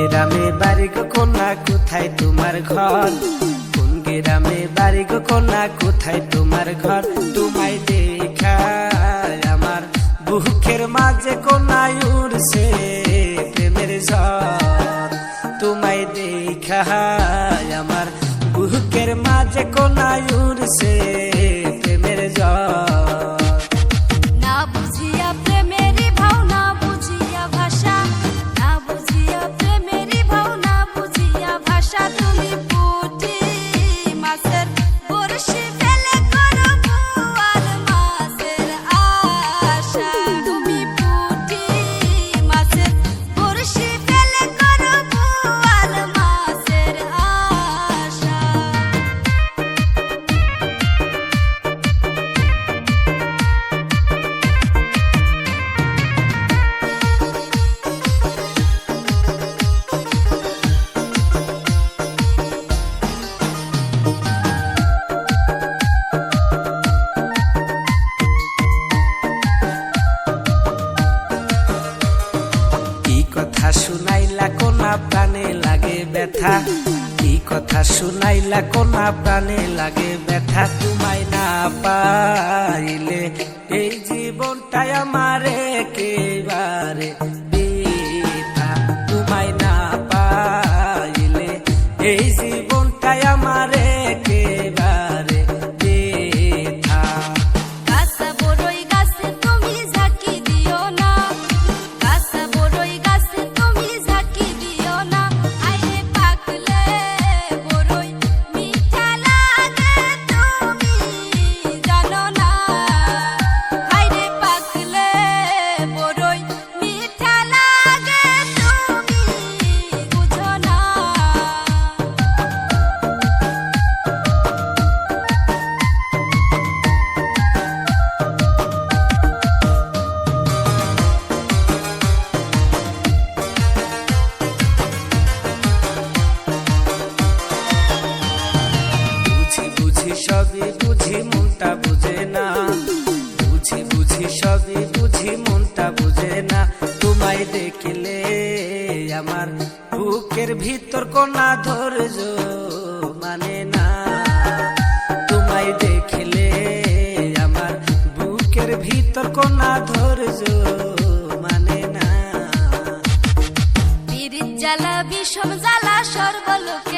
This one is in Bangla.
গেরামে বাড়ি গো কোনা, কোথায় তোমার ঘর? কোন গেরামে বাড়ি কোনা, কোথায় তোমার ঘর? তোমায় দেখা আমার বুকের মাঝে কোনায় উড়ছে। ব্যথা? কি কথা শুনাইলা, কোনা প্রাণে লাগে ব্যথা? তোমায় না পাইলে এই জীবনটাই আমার একেবারে তোমায় না পাইলে এই জীবনটাই সবই বুঝি, মনটা বুঝে না। বুঝি বুঝি, সবই বুঝি, মনটা বুঝে না। তোমায় দেখলে আমার বুকের ভিতর কোনা ধৈর্য মানে না। তোমায় দেখলে আমার বুকের ভিতর কোনা ধৈর্য মানে না। জ্বালা বিষম জ্বালা সর্বলোক